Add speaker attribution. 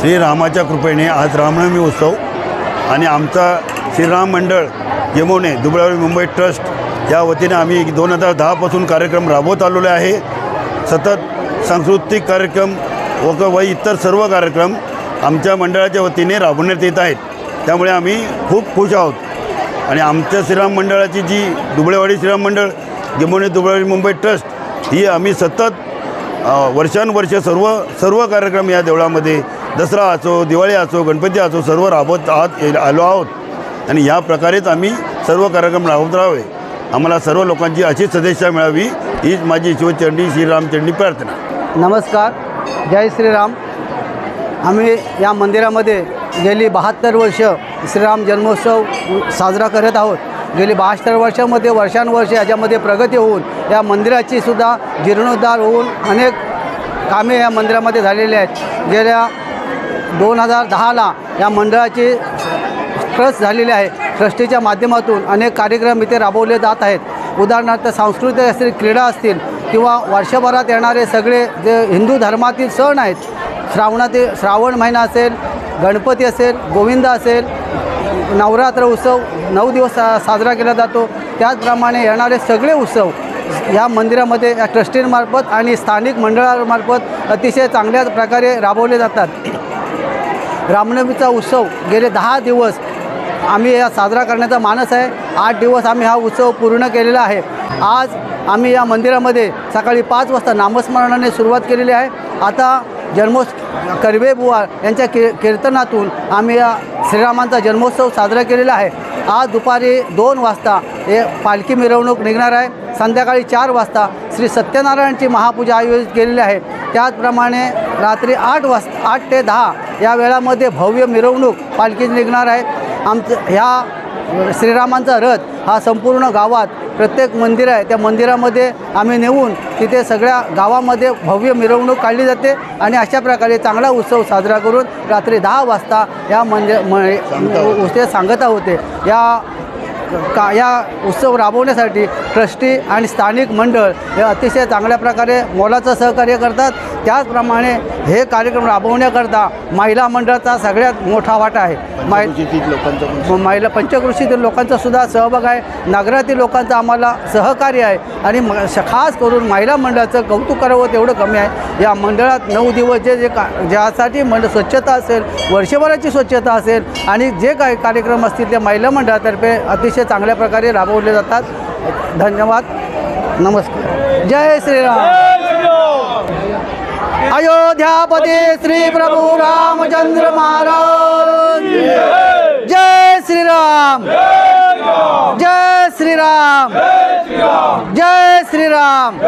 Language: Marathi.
Speaker 1: श्रीरामाच्या कृपेने आज रामनवमी उत्सव आणि आमचा श्रीराम मंडळ यमोने दुबळावली मुंबई ट्रस्ट या वतीने आम्ही दोन हजार दहापासून कार्यक्रम राबवत आलेलो आहे. सतत सांस्कृतिक कार्यक्रम व व इतर सर्व कार्यक्रम आमच्या मंडळाच्या वतीने राबवण्यात येत आहेत. त्यामुळे आम्ही खूप खुश आहोत. आणि आमच्या श्रीराम मंडळाची जी दुबळेवाडी श्रीराम मंडळ यमोने दुबळेवाडी मुंबई ट्रस्ट ही आम्ही सतत वर्षानुवर्ष सर्व सर्व कार्यक्रम या देवळामध्ये दसरा असो दिवाळी असो गणपती असो सर्व राबवत आहात आलो आहोत. आणि या प्रकारेच आम्ही सर्व कार्यक्रम राबवत राहावे. आम्हाला सर्व लोकांची अशी सदस्या मिळावी हीच माझी शिवचरणी श्रीरामचरणी प्रार्थना.
Speaker 2: नमस्कार. जय श्रीराम. आम्ही या मंदिरामध्ये गेली बहात्तर वर्ष श्रीराम जन्मोत्सव साजरा करत आहोत. गेली बहात्तर वर्षामध्ये वर्षानुवर्ष याच्यामध्ये प्रगती होऊन या मंदिराची सुद्धा जीर्णोद्धार होऊन अनेक कामे या मंदिरामध्ये झालेली आहेत. गेल्या दोन हजार दहाला या मंडळाची ट्रस्ट झालेली आहे. ट्रस्टीच्या माध्यमातून अनेक कार्यक्रम इथे राबवले जात आहेत. उदाहरणार्थ सांस्कृतिक असतील क्रीडा असतील किंवा वर्षभरात येणारे सगळे जे हिंदू धर्मातील सण आहेत श्रावणातील श्रावण महिना असेल गणपती असेल गोविंद असेल नवरात्र उत्सव नऊ दिवस सा साजरा केला जातो. त्याचप्रमाणे येणारे सगळे उत्सव या मंदिरामध्ये या ट्रस्टींमार्फत आणि स्थानिक मंडळामार्फत अतिशय चांगल्या प्रकारे राबवले जातात. रामनवमीचा उत्सव गेले दहा दिवस आम्ही या साजरा करण्याचा मानस आहे. आठ दिवस आम्ही हा उत्सव पूर्ण केलेला आहे. आज आम्ही या मंदिरामध्ये सकाळी पाच वाजता नामस्मरणाने सुरुवात केलेली आहे. आता जन्मोत्स कर्वे बुवा यांच्या की कीर्तनातून आम्ही या श्रीरामांचा जन्मोत्सव साजरा केलेला आहे. आज दुपारी दोन वाजता हे पालखी मिरवणूक निघणार आहे. संध्याकाळी चार वाजता श्री सत्यनारायणची महापूजा आयोजित केलेली आहे. त्याचप्रमाणे रात्री आठ वाजता आठ ते दहा या वेळामध्ये भव्य मिरवणूक पालखी निघणार आहे. आमचं ह्या श्रीरामांचा रथ हा संपूर्ण गावात प्रत्येक मंदिर आहे. त्या मंदिरामध्ये आम्ही नेऊन तिथे सगळ्या गावामध्ये भव्य मिरवणूक काढली जाते आणि अशा प्रकारे चांगला उत्सव साजरा करून रात्री दहा वाजता या मंदिर म उत्सव सांगता होते. या का या उत्सव राबवण्यासाठी ट्रस्टी आणि स्थानिक मंडळ हे अतिशय चांगल्या प्रकारे मोलाचं सहकार्य करतात. त्याचप्रमाणे हे कार्यक्रम राबवण्याकरता महिला मंडळाचा सगळ्यात मोठा वाटा आहे. माय
Speaker 1: लोकांचं
Speaker 2: महिला पंचकृषीतील लोकांचा सुद्धा सहभाग आहे. नगरातील लोकांचं आम्हाला सहकार्य आहे. आणि म खास करून महिला मंडळाचं कौतुक करावं तेवढं कमी आहे. या मंडळात नऊ दिवस जे जे का ज्यासाठी मंडळ स्वच्छता असेल वर्षभराची स्वच्छता असेल आणि जे काही कार्यक्रम असतील ते महिला मंडळातर्फे अतिशय चांगल्या प्रकारे राबवले जातात. धन्यवाद. नमस्कार. जय श्रीराम. अयोध्यापती श्री प्रभू रामचंद्र महाराज। जय श्रीराम। जय श्रीराम। जय श्रीराम।